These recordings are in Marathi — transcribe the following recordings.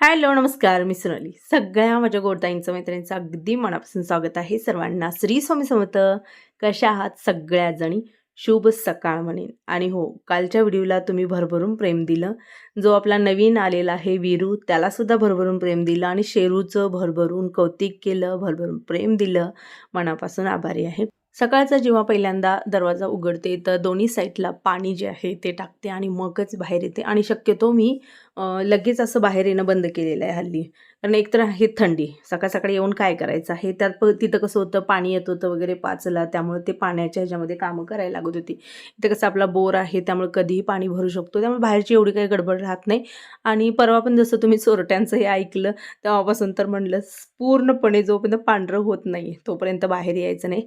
हॅलो नमस्कार मी सोनाली. सगळ्या माझ्या गोडताईंचं मैत्रिणींचं अगदी मनापासून स्वागत आहे सर्वांना श्री स्वामी समर्थ. कशा आहात सगळ्या जणी शुभ सकाळ म्हणेन. आणि हो कालच्या व्हिडिओला तुम्ही भरभरून प्रेम दिलं. जो आपला नवीन आलेला आहे वीरू त्यालासुद्धा भरभरून प्रेम दिलं. आणि शेरूचं भरभरून कौतिक केलं भरभरून प्रेम दिलं. मनापासून आभारी आहे. सकाळचा जेव्हा पहिल्यांदा दरवाजा उघडते तर दोन्ही साईडला पाणी जे आहे ते टाकते आणि मगच बाहेर येते. आणि शक्यतो मी लगेच असं बाहेर येणं बंद केलेलं आहे हल्ली. कारण एकतर आहे थंडी. सकाळ सकाळी येऊन काय करायचं आहे? त्यात प तिथं कसं होतं पाणी येत होतं वगैरे पाचला त्यामुळे ते पाण्याच्या ह्याच्यामध्ये कामं करायला लागत होती. इथं कसं आपला बोर आहे त्यामुळे कधीही पाणी भरू शकतो. त्यामुळे बाहेरची एवढी काही गडबड राहत नाही. आणि परवा पण जसं तुम्ही चोरट्यांचं हे ऐकलं तेव्हापासून तर म्हणलं पूर्णपणे जोपर्यंत पांढरं होत नाही तोपर्यंत बाहेर यायचं नाही.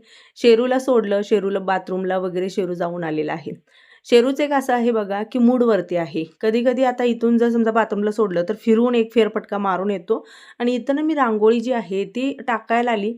शेरूला सोडलं शेरूला बाथरूमला वगैरे शेरू जाऊन आलेला आहे. शेरूचं एक असं आहे बघा की मूडवरती आहे. कधी कधी आता इथून जर समजा बाथरूमला सोडलं तर फिरून एक फेरफटका मारून येतो. आणि इथं ना मी रांगोळी जी आहे ती टाकायला आली.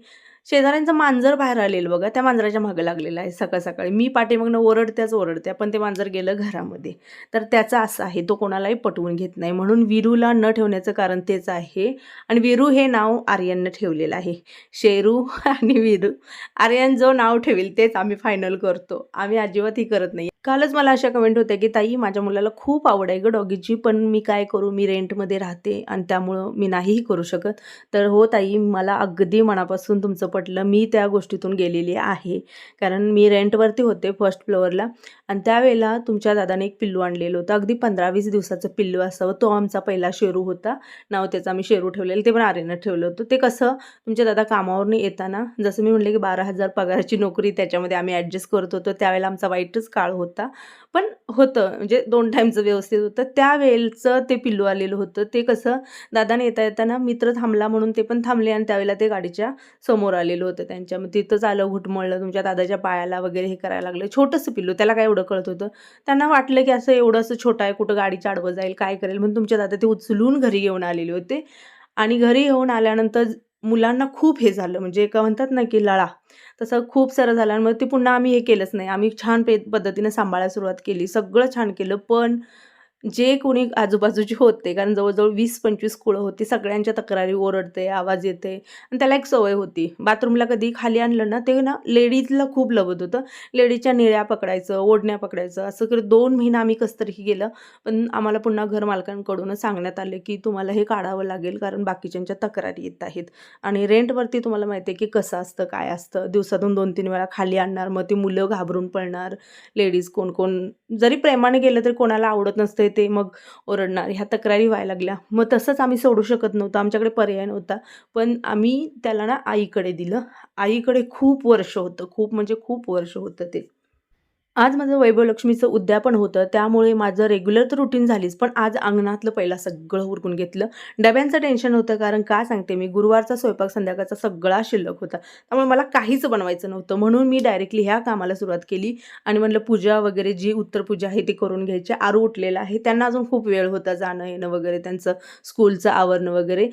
शेजाऱ्यांचं मांजर बाहेर आलेलं बघा त्या मांजराच्या मागं लागलेलं आहे सकाळ सकाळी. मी पाठीमागनं ओरडत्याच ओरडत्या पण ते मांजर गेलं घरामध्ये. तर त्याचा असं आहे तो कोणालाही पटवून घेत नाही. म्हणून विरूला न ठेवण्याचं कारण तेच आहे. आणि विरू हे नाव आर्यननं ठेवलेलं आहे. शेरू आणि विरू आर्यन जो नाव ठेवेल तेच आम्ही फायनल करतो. आम्ही अजिबातही करत नाही. कालच मला अशा कमेंट होत्या की ताई माझ्या मुलाला खूप आवड आहे गं डॉगीची पण मी काय करू? मी रेंटमध्ये राहते आणि त्यामुळं मी नाहीही करू शकत. तर हो ताई मला अगदी मनापासून तुमचं पटलं. मी त्या गोष्टीतून गेलेली आहे. कारण मी रेंटवरती होते फर्स्ट फ्लोअरला आणि त्यावेळेला तुमच्या दादाने एक पिल्लू आणलेलं होतं. अगदी पंधरा वीस दिवसाचं पिल्लू असावं. तो आमचा पहिला शेरू होता. नाव त्याचं आम्ही शेरू ठेवलेलं. ते पण आरेनं ठेवलं होतं. ते कसं तुमच्या दादा कामावरून येताना जसं मी म्हणले की बारा हजार पगाराची नोकरी त्याच्यामध्ये आम्ही ॲडजस्ट करत होतो त्यावेळेला आमचा वाईटच काळ होता. होता. पण होतं म्हणजे दोन टाईमचं व्यवस्थित होतं त्यावेळेचं ते पिल्लू आलेलं होतं. ते कसं दादाने येता येताना मित्र थांबला म्हणून ते पण थांबले आणि त्यावेळेला ते गाडीच्या समोर आलेलं होतं त्यांच्या. मग तिथंच आलं घुटमळलं तुमच्या दादाच्या पायाला वगैरे हे करायला लागलं. छोटंसं पिल्लू त्याला काय एवढं कळत होतं? त्यांना वाटलं की असं एवढं असं छोटं आहे कुठं गाडी चाडवं जाईल काय करेल? म्हणून तुमच्या दादा ते उचलून घरी घेऊन आलेले होते. आणि घरी येऊन आल्यानंतर मुलांना खूप हे झालं. म्हणजे का म्हणतात ना की लळा. तसं खूप सारं झालं आणि मग ते पुन्हा आम्ही हे केलंच नाही. आम्ही छान पे पद्धतीनं सांभाळायला सुरुवात केली. सगळं छान केलं. पण जे कोणी आजूबाजूचे होते कारण जवळजवळ वीस पंचवीस कुळं होती सगळ्यांच्या तक्रारी ओरडते आवाज येते आणि त्याला एक सवय होती. बाथरूमला कधी खाली आणलं ना ते ना लेडीजला खूप लवत होतं. लेडीजच्या निळ्या पकडायचं ओढण्या पकडायचं असं करत दोन महिना आम्ही कसतरी गेलं पण आम्हाला पुन्हा घरमालकांकडूनच सांगण्यात आले की तुम्हाला हे काढावं लागेल कारण बाकीच्यांच्या तक्रारी येत आहेत. आणि रेंटवरती तुम्हाला माहिती आहे की कसं असतं काय असतं? दिवसातून दोन तीन वेळा खाली आणणार मग ती मुलं घाबरून पडणार. लेडीज कोण कोण जरी प्रेमाने गेलं तरी कोणाला आवडत नसते ते मग ओरडणार. ह्या तक्रारी व्हायला लागल्या. मग तसंच आम्ही सोडू शकत नव्हतो. आमच्याकडे पर्याय नव्हता. पण आम्ही त्याला ना आईकडे दिलं. आईकडे खूप वर्ष होतं. खूप म्हणजे खूप वर्ष होतं ते. आज माझं वैभवलक्ष्मीचं उद्यापन होतं त्यामुळे माझं रेग्युलर तर रुटीन झालीच पण आज अंगणातलं पहिला सगळं उरकून घेतलं. डब्यांचं टेन्शन होतं कारण का सांगते मी गुरुवारचा स्वयंपाक संध्याकाळचा सगळा शिल्लक होता. त्यामुळे मला काहीच बनवायचं नव्हतं म्हणून मी डायरेक्टली ह्या कामाला सुरुवात केली आणि म्हणलं पूजा वगैरे जी उत्तर पूजा आहे ती करून घ्यायची. आरू उठलेला आहे त्यांना अजून खूप वेळ होता जाणं येणं वगैरे त्यांचं स्कूलचं आवरणं वगैरे.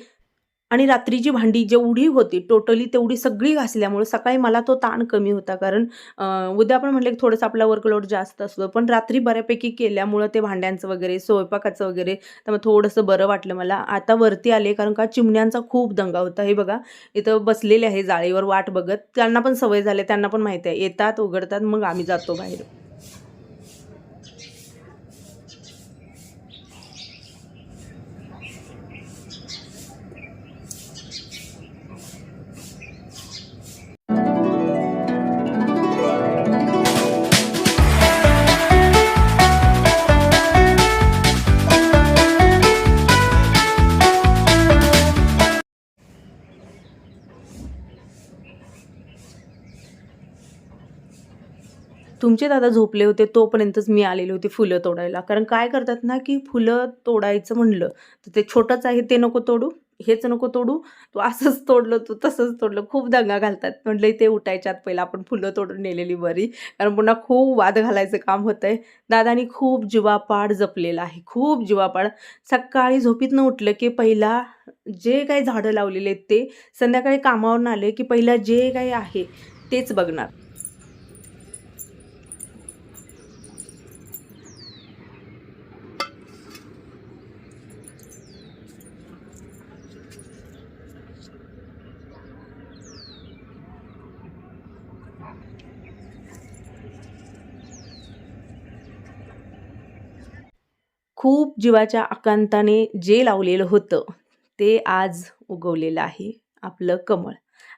आणि रात्रीची भांडी जेवढी होती टोटली तेवढी सगळी घासल्यामुळे सकाळी मला तो ताण कमी होता. कारण उद्या आपण म्हटलं की थोडंसं आपला वर्कलोड जास्त असतो. पण रात्री बऱ्यापैकी केल्यामुळं ते भांड्यांचं वगैरे स्वयंपाकाचं वगैरे त्यामुळे थोडंसं बरं वाटलं मला. आता वरती आले कारण का चिमण्यांचा खूप दंगा होता. हे बघा इथं बसलेले आहे जाळीवर वाट बघत. त्यांना पण सवय झाली त्यांना पण माहिती आहे. येतात उघडतात मग आम्ही जातो बाहेर. तुमचे दादा झोपले होते तोपर्यंतच मी आलेले होते फुलं तोडायला. कारण काय करतात ना की फुलं तोडायचं म्हणलं तर ते छोटंच आहे ते नको तोडू हेच नको तोडू तू असंच तोडलं तू तसंच तोडलं खूप दंगा घालतात. म्हटलं ते उठायच्या आत पहिलं आपण फुलं तोडून नेलेली बरी. कारण पुन्हा खूप वाद घालायचं काम होतं आहे दादानी खूप जीवापाड जपलेलं आहे खूप जीवापाड. सकाळी झोपीतनं उठलं की पहिला जे काही झाडं लावलेले आहेत ते संध्याकाळी कामावरून आले की पहिला जे काही आहे तेच बघणार. खूप जीवाच्या आकांताने जे लावलेलं होतं ते आज उगवलेलं आहे आपलं कमळ.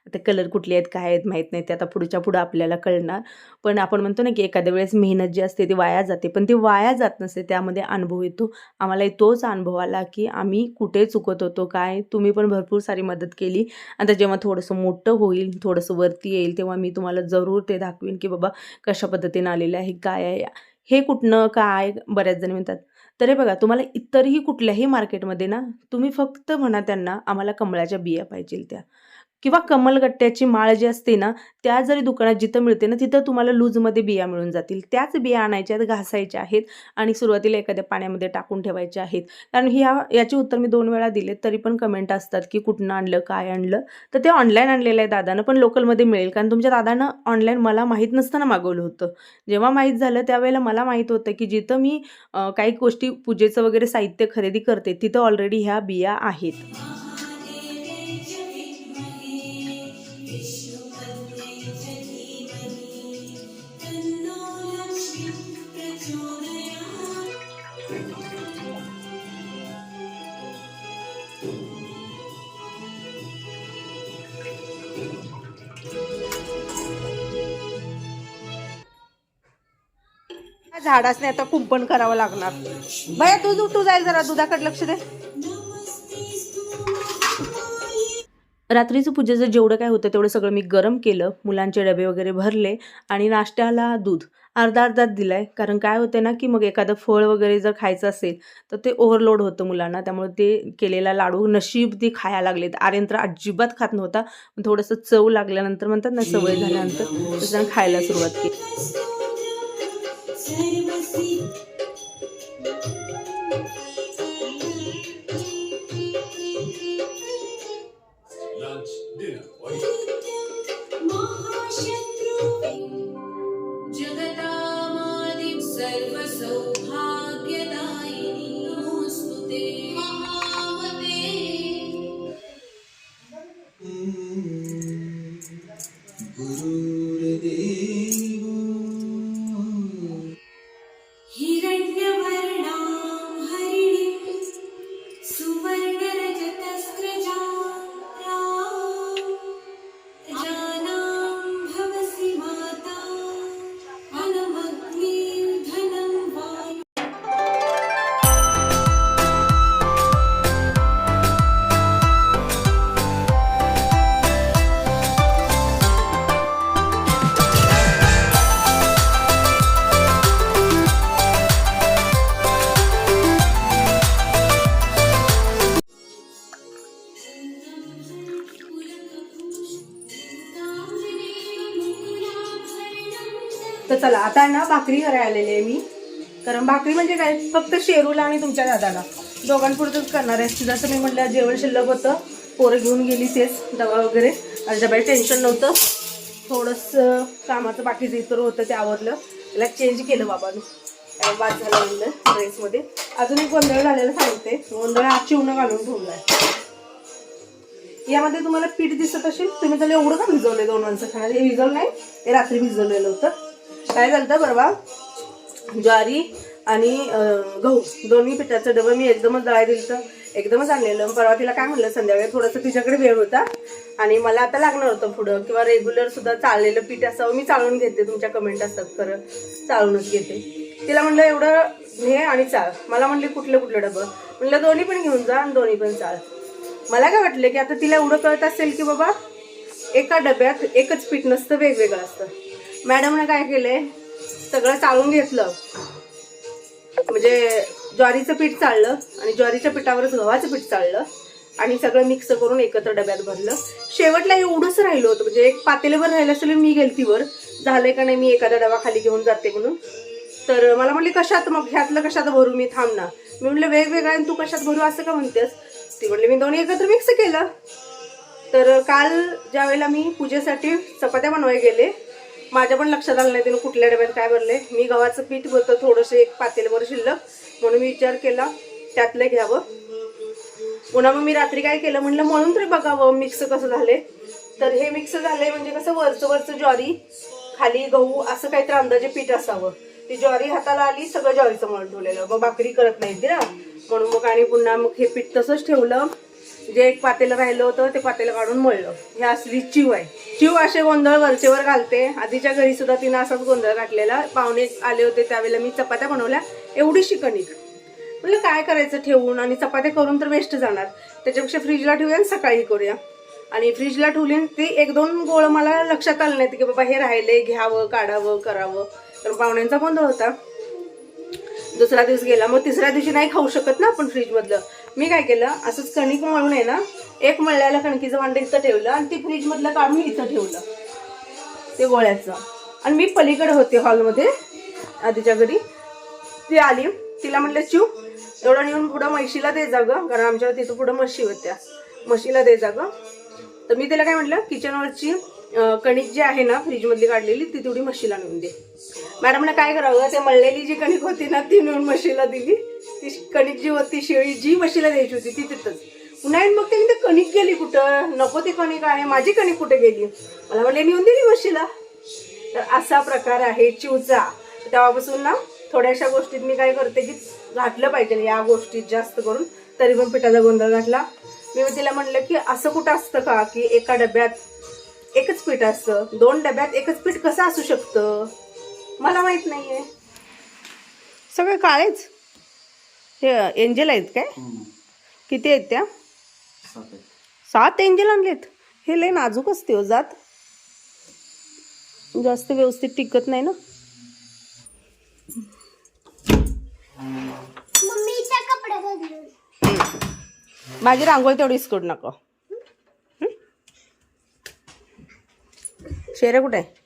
आता कलर कुठले आहेत काय आहेत माहीत नाही ते आता पुढच्या पुढं आपल्याला कळणार. पण आपण म्हणतो ना की एखाद्या वेळेस मेहनत जी असते ती वाया जाते. पण ती वाया जात नसते त्यामध्ये अनुभव येतो. आम्हाला तोच अनुभव आला की आम्ही कुठे चुकत होतो काय? तुम्ही पण भरपूर सारी मदत केली. आता जेव्हा थोडंसं मोठं होईल थोडंसं वरती येईल तेव्हा मी तुम्हाला जरूर ते दाखवीन की बाबा कशा पद्धतीनं आलेलं आहे काय आहे? हे कुठनं काय? बऱ्याच जणी म्हणतात तर हे बघा तुम्हाला इतरही कुठल्याही मार्केटमध्ये ना तुम्ही फक्त म्हणा त्यांना आम्हाला कमळाच्या बिया पाहिजे त्या. किंवा कमलगट्ट्याची माळ जी असते ना त्या जरी दुकानात जिथं मिळते ना तिथं तुम्हाला लूजमध्ये बिया मिळून जातील. त्याच बिया आणायच्या आहेत घासायच्या आहेत आणि सुरुवातीला एखाद्या पाण्यामध्ये टाकून ठेवायच्या आहेत. कारण ह्या याची उत्तर मी दोन वेळा दिले तरी पण कमेंट असतात की कुठनं आणलं काय आणलं? तर ते ऑनलाईन आणलेलं आहे दादानं पण लोकलमध्ये मिळेल. कारण तुमच्या दादानं ऑनलाईन मला माहीत नसताना मागवलं होतं. जेव्हा माहीत झालं त्यावेळेला मला माहीत होतं की जिथं मी काही गोष्टी पूजेचं वगैरे साहित्य खरेदी करते तिथं ऑलरेडी ह्या बिया आहेत. झाडासने आता कुंपण करावं लागणार. भया तू तू जाय जरा दुधाकडे लक्ष दे. रात्रीचं पूजेचं जेवढं काय होतं तेवढं सगळं मी गरम केलं मुलांचे डबे वगैरे भरले आणि नाश्त्याला दूध. अर्धा अर्धाच दिलाय. कारण काय होतं ना की मग एखादं फळ वगैरे जर खायचं असेल तर ते ओव्हरलोड होतं मुलांना. त्यामुळे ते केलेला लाडू नशीब ते खायला लागलेत. आर्यंत्र अजिबात खात नव्हता. पण थोडंसं चव लागल्यानंतर म्हणतात ना सवय झाल्यानंतर त्याच्यानं खायला सुरुवात केली. Lunch, dinner, चला आता ना भाकरी घरा आलेली आहे मी. कारण भाकरी म्हणजे काय? फक्त शेरूला आणि तुमच्या दादाला. दोघांपुरतच करणार आहे. जसं मी म्हटलं जेवण शिल्लक होतं. पोरं घेऊन गेली तेच डबा वगैरे. आणि डब्याला टेन्शन नव्हतं. थोडंसं कामाचं बाकीचं इतर होतं ते आवरलं. त्याला चेंज केलं बाबानं त्याला बाद झालं म्हणलं ड्रेसमध्ये अजून एक गोंधळ झालेला सांगते. गोंधळ हा चिवणं घालून ठेवला आहे यामध्ये तुम्हाला पीठ दिसत असेल तुम्ही त्याला एवढं का भिजवलं दोन माणसं? खाणार हे भिजवलं नाही हे रात्री भिजवलेलं होतं. काय झालं होतं परवा? ज्वारी आणि गहू दोन्ही पिठाचं डबं मी एकदमच दळाय दिलं तर एकदमच आणलेलं. परवा तिला काय म्हणलं संध्याकाळी थोडंसं तिच्याकडे वेळ होता आणि मला आता लागणार होतं पुढं. किंवा रेग्युलर सुद्धा चाललेलं पीठ असावं मी चालून घेते. तुमच्या कमेंट असतात खरं. चालूनच घेते. तिला म्हणलं एवढं हे आणि चाळ. मला म्हणले कुठलं कुठलं डबं? म्हणलं दोन्ही पण घेऊन जा आणि दोन्ही पण चाळ. मला काय वाटलं की आता तिला एवढं कळत असेल की बाबा एका डब्यात एकच पीठ नसतं वेगवेगळं असतं. मॅडमनं काय केलंय? सगळं चाळून घेतलं. म्हणजे ज्वारीचं पीठ चाललं आणि ज्वारीच्या पिठावरच गव्हाचं पीठ चाललं आणि सगळं मिक्स करून एकत्र डब्यात भरलं. शेवटला एवढंच राहिलं होतं म्हणजे एक पातेलेवर राहिलं असेल मी गेलतीवर झालंय का नाही मी एखादा डबा खाली घेऊन जाते म्हणून. तर मला म्हणले कशात मग? ह्यातलं कशात भरू? मी थांब ना. मी म्हणलं वेगवेगळ्या आणि तू कशात भरू असं का म्हणतेस? ती म्हणली मी दोन्ही एकत्र मिक्स केलं. तर काल ज्या वेळेला मी पूजेसाठी चपात्या बनवाय गेले माझ्या पण लक्षात आलं नाही तिनं कुठल्या डब्यात काय भरले मी गव्हाचं पीठ होतं थोडंसं एक पातेलवर शिल्लक म्हणून मी विचार केला त्यातलं घ्यावं. पुन्हा मग मी रात्री काय केलं म्हणलं म्हणून तरी बघावं मिक्स कसं झाले तर हे मिक्स झालंय म्हणजे कसं वरचं वरचं ज्वारी खाली गहू असं काहीतरी अंदाजे पीठ असावं. ती ज्वारी हाताला आली सगळं ज्वारीचं मळून ठेवलेलं. मग भाकरी करत नाही ती ना. म्हणून मग आणि पुन्हा मग हे पीठ तसंच ठेवलं. जे एक पातेलं राहिलं होतं ते पातेलं काढून मळलं. हे असली चिव आहे. चिव असे गोंधळ वरचेवर घालते. आधीच्या घरी सुद्धा तिनं असाच गोंधळ घातलेला. पाहुणे आले होते त्यावेळेला मी चपात्या बनवल्या. एवढी शिकणीक. म्हटलं काय करायचं ठेवून? आणि चपात्या करून तर वेस्ट जाणार. त्याच्यापेक्षा फ्रीजला ठेवूया आणि सकाळी करूया. आणि फ्रीजला ठेवली ती ते एक दोन गोळ मला लक्षात आलं नाही की बाबा हे राहिले घ्यावं काढावं करावं. तर पाहुण्यांचा गोंधळ होता. दुसरा दिवस गेला. मग तिसऱ्या दिवशी नाही खाऊ शकत ना आपण फ्रीजमधलं मी काय केलं असंच कणिक मळून आहे ना एक मळल्याला कणकीचं वांडं इथं ठेवलं आणि ती फ्रीजमधलं काढून इथं ठेवलं. ते गोळ्याचं. आणि मी पलीकडे होते हॉलमध्ये आधीच्या घरी. ती आली तिला म्हटलं शिव एवढं नेऊन पुढं म्हशीला दे जा गं कारण आमच्या तिथं पुढं म्हशी होत्या. म्हशीला दे जा गं तर मी तिला काय म्हटलं किचनवरची कणिक जी आहे ना फ्रीजमधली काढलेली ती तेवढी म्हशीला नेऊन दे. मॅडमने काय करावं ते मळलेली जी कणिक होती ना ती नेऊन म्हशीला दिली. ती कणिक जी होती शेळी जी म्हशीला द्यायची होती ती तिथंच. उन्हाळ्यात मग ते मी ते कणिक गेली कुठं? नको ती कणिक आहे माझी कणिक कुठे गेली? मला म्हणले नेऊन दिली म्हशीला. तर असा प्रकार आहे चिवचा. तेव्हापासून ना थोड्याशा गोष्टीत मी काय करते की घातलं पाहिजे या गोष्टीत जास्त करून. तरी पण पिठाचा गोंधळ घातला. मी तिला म्हणलं की असं कुठं असतं का की एका डब्यात एकच पीठ असतं? दोन डब्यात एकच पीठ कसं असू शकतं? मला माहीत नाही आहे सगळे काळेच. हे एंजल आहेत काय? किती आहेत त्या? सात एंजल आणलेत? हे लय नाजूक असते हो जात. जास्त व्यवस्थित टिकत नाही ना. माझी रांगोळी तेवढीच करू नका. शेरे कुठे? आहे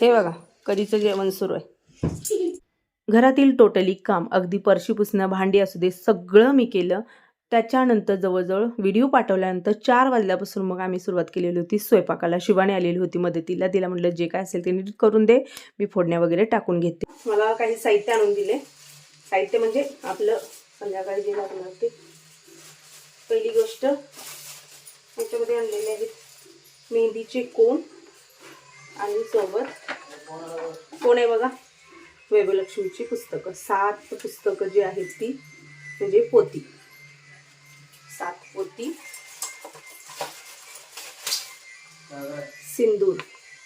हे बघा कधीचं जेवण सुरू आहे. घरातील टोटली काम अगदी परशी पुसणं भांडी असू दे सगळं मी केलं. त्याच्यानंतर जवळजवळ व्हिडिओ पाठवल्यानंतर चार वाजल्यापासून मग आम्ही सुरुवात केलेली होती स्वयंपाकाला. शिवाने आलेली होती मदतीला. तिला म्हटलं जे काय असेल ते नीट करून दे. मी फोडण्या वगैरे टाकून घेते. मला काही साहित्य आणून दिले. साहित्य म्हणजे आपलं संध्याकाळी जे लागणार ते. पहिली गोष्ट याच्यामध्ये आणलेले आहेत मेहंदीचे कोण आणि सोबत. कोण आहे बघा? वैभलक्ष्मीची पुस्तकं. सात पुस्तकं जी आहेत ती म्हणजे पोती. सात पोती. सिंदूर.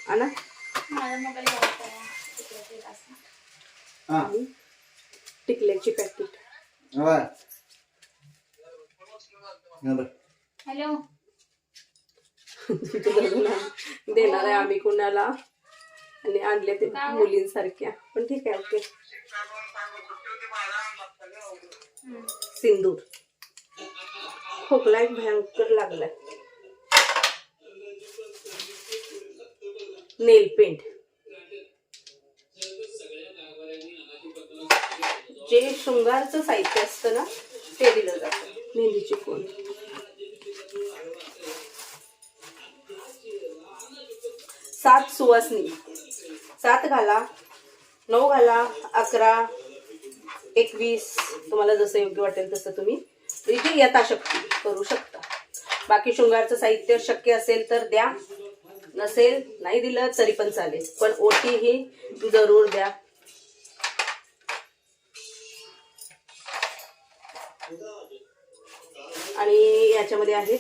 आणा आणि टिकल्याची पॅकेट हॅलो. देणार आहे आम्ही कुणाला? आणि आणले ते मुलींसारख्या. पण ठीक आहे ओके. सिंदूर. खोकला एक भयंकर लागलाय. Nail paint. जे शृंगारचं साहित्य असतं ना ते दिलं जातं. मेहंदीची कोण? सात सुवासनी. सात घाला नऊ घाला अकरा एकवीस तुम्हाला जसं योग्य वाटेल तसं तुम्ही इथे यथाशक्ती करू शकता. बाकी शृंगारचं साहित्य शक्य असेल तर द्या. नसेल नाही दिलं तरी पण चालेल. पण ओटी ही जरूर द्या. आणि याच्यामध्ये आहेत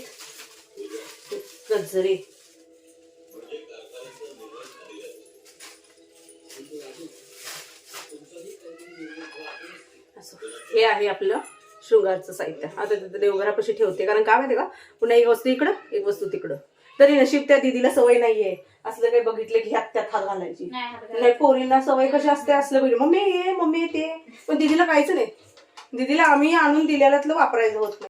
गजरे. आहे आपलं शृंगारचं साहित्य. आता तिथं देवघरापाशी ठेवते. कारण काय माहिती का? पुन्हा एक वस्तू इकडं एक वस्तू तिकडं. तरी नशीब त्या दिदीला सवय नाहीये. असलं काही बघितलं की ह्यात त्यात हात घालायची. नाही पोरींना सवय कशी असते असलं पाहिजे मम्मी ये मम्मी ते. पण दिदीला काहीच नाही. दिदीला आम्ही आणून दिलेल्यातलं वापरायचं होत नाही.